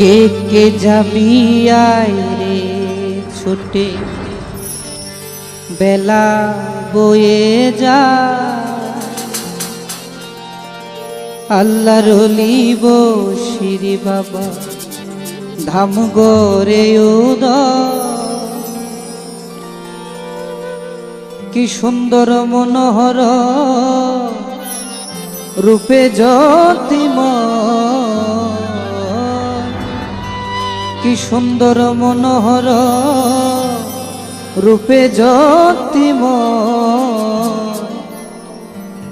কে কে যাবি রে ছুটে। বেলা বয়ে যা আল্লাহ রলিব শিরি বাবা, ধাম গরে কি সুন্দর মনোহর, রূপে জ্যোতিম কি সুন্দর মনোহর রূপে জ্যোতিম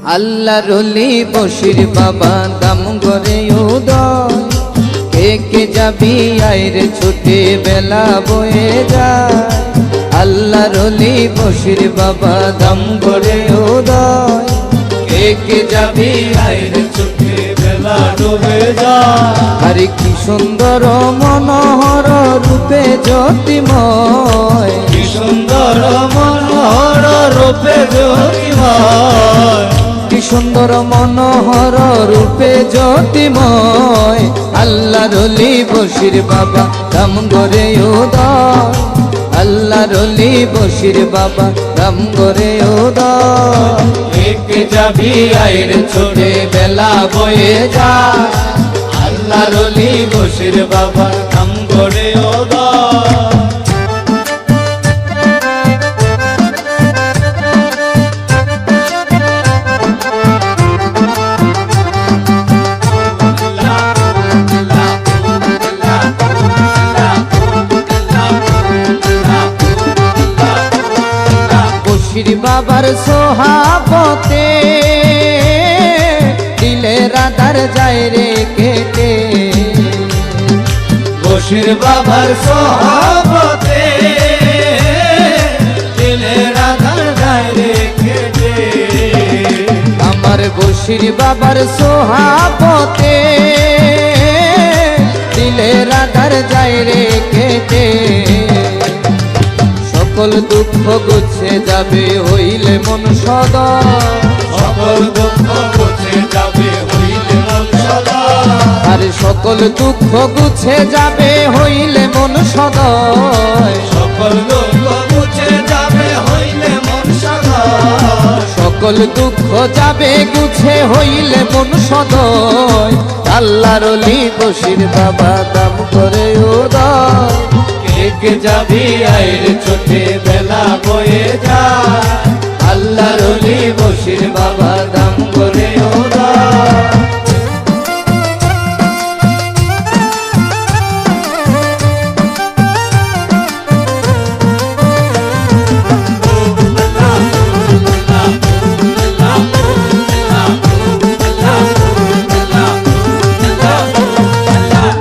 আল্লাহ রলি বসির বাবা দাম গরে কে কে যাবি আইরে ছুটে বেলা বয়ে যায়। আল্লাহ রলি বসির বাবা দাম গরে কে কে যাবি আইরে চোখে বেলা ডুবে যায়। আরে কি সুন্দর মনোহর রূপে জ্যোতিময়। কি সুন্দর মনোহর রূপে জ্যোতিময়। কি সুন্দর মনোহর রূপে জ্যোতিময়। আল্লাহ রলি বসির বাবা রাম গরে উদয় আল্লাহ রলি বসির বাবা, রাম করে ও একে যাবি আইর ছোটে বেলা বয়ে যা আল্লাহ রলি বসির বাবা বাবার সোহাবতে, দিলে রাধার যায় রে কেটে। বসির বাবার সহবতে, দিলে রাধার গায়ে কেটে। আমার বসির বাবার সোহাবতে, দিলে রাধার যায় রে কেটে। দুঃখ গুছে যাবে হইলে মন সদা। সকল দুঃখ মুছে যাবে হইলে মন সদা। আর সকল দুঃখ গুছে যাবে হইলে মন সদয় সকল দুঃখ মুছে যাবে হইলে মন সদা। সকল দুঃখ যাবে গুছে হইলে মন সদয় আল্লাহর অলি বসির বাবা দাম করে উদয় কে যাবি আইর ছোটে বেলা বয়ে যায়। আল্লাহ রলি বসির বাবা দাম করে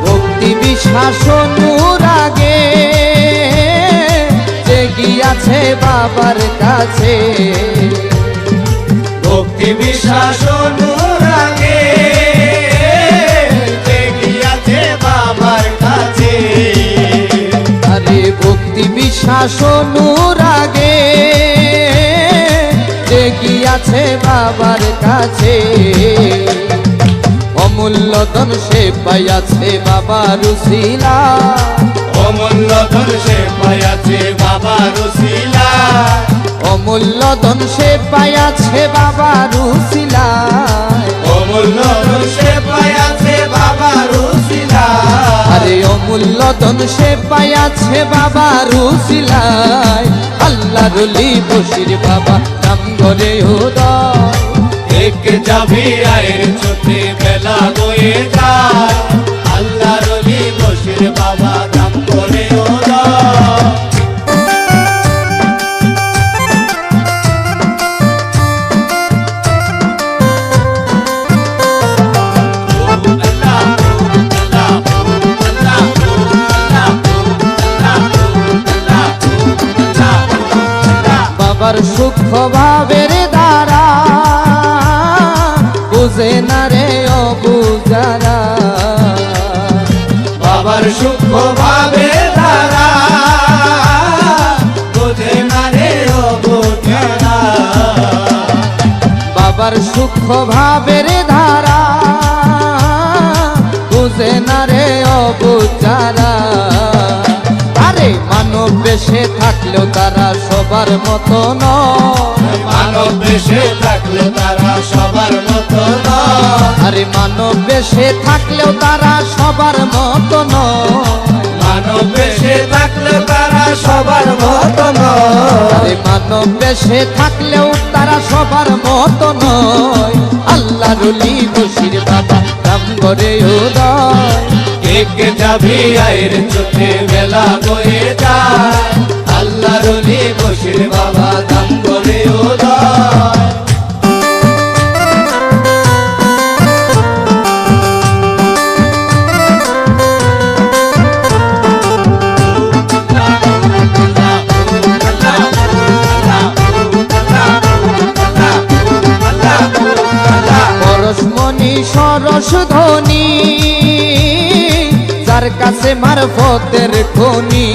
ভক্তি বাবার কাছে। ভক্তি বিশ্বাস অনুরাগে গিয়াছে বাবার কাছে? আরে ভক্তি বিশ্বাস অনুরাগে গিয়াছে বাবার কাছে? অমূল্য ধন সে পাইয়াছে বাবা রুশিলা অমূল্য ধন সে পাইয়াছে বাবা রসিলা অমূল্য ধন সে পাইয়াছে বাবা রুশিলা। অমূল্য ধন সে পাইয়াছে বাবা রসিলা আরে অমূল্য ধন সে পাইয়াছে বাবা রুশিলায় আল্লাহ রলি বসির বাবা নাম করে উদয় একে যাবি আয়ের ছোটে বেলা বয়ে যায়। আল্লাহ রলি বসির বাবা বাবার সূক্ষ্ম ভাবের দ্বারা। বুঝে না রে অবুজারা বাবার সূক্ষ্ম ভাবে সূক্ষ্ম ভাবের ধারা বুঝে না রে সবার মতো নয়। মানব বেশে থাকলে তারা সবার মতো নয়। আরে মানব বেশে থাকলেও তারা সবার মতো নয়। মানব বেশে থাকলে তারা সবার মতো নয়। আরে মানব বেশে থাকলেও তারা সবার মতো নয়। আল্লাহ রলি বসির বাবা কাম করে উদয় কে যাবি আয়ের চোখে বেলা বয়ে যায়। রলি বসির বাবা দাম করে সরস ধ্বনি যার কাছে মারফতের খনি।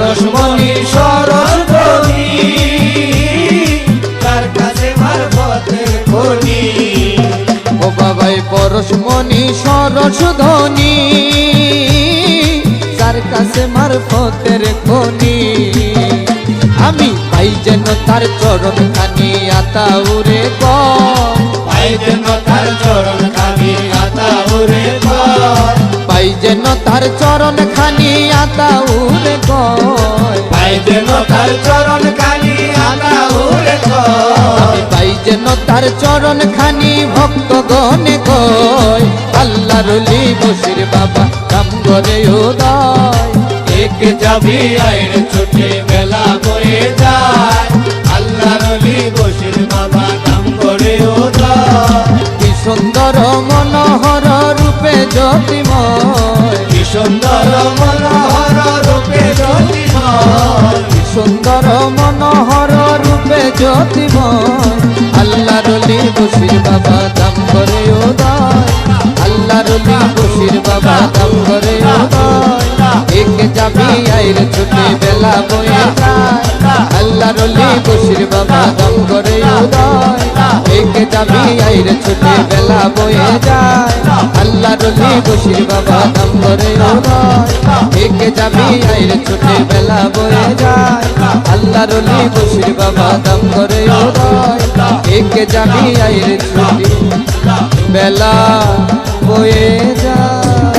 পরশমণি সরস ধ্বনি তার কাছে মারফতের খনি। ও বাবাই পরশমণি সরস ধ্বনি যার কাছে মারফতের খনি। আমি পাই যেন তার চরণ খানি আতা উরে পাই যেন তার চরণ খানি আতা তার চরণ খানি আতা কয়। পাই যেন তার চরণ খানি আতা উরে কর আমি পাই যেন তার চরণ খানি ভক্ত গনে কয়। আল্লাহ রলি বসির বাবা কাম করে উদয়। এক যাবি আইর ছুটে বেলা বয়ে যায়। আল্লাহ রলি বসির বাবা নাম করে উদয়। কি সুন্দর মনোহর রূপে জ্যোতিময় সুন্দর মনোহর রূপে জ্যোতিময়। সুন্দর মনোহর রূপে জ্যোতিময়। আল্লাহ রলি বসির বাবা দাম করে উদয়। আল্লাহ রলি বসির বাবা দাম করে এক যাবি আইর ছুটে বেলা আল্লাহ রলি বসির বাবা দাম করে উদয়। এক যাবি আইর ছুটে বেলা বয়ে যায়। আল্লাহ রলি বসির বাবা দাম করে উদয়। এক যাবি আইর ছুটে বেলা বয়ে যায়। আল্লাহ রলি বসির বাবা দাম করে উদয়। এক যাবি আইর ছুটে বেলা বয়ে যায়।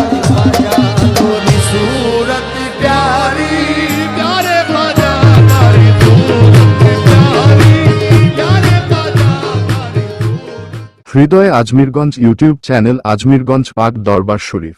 হৃদয় আজমিরগঞ্জ ইউটিউব চ্যানেল আজমিরগঞ্জ পাক দরবার শরীফ।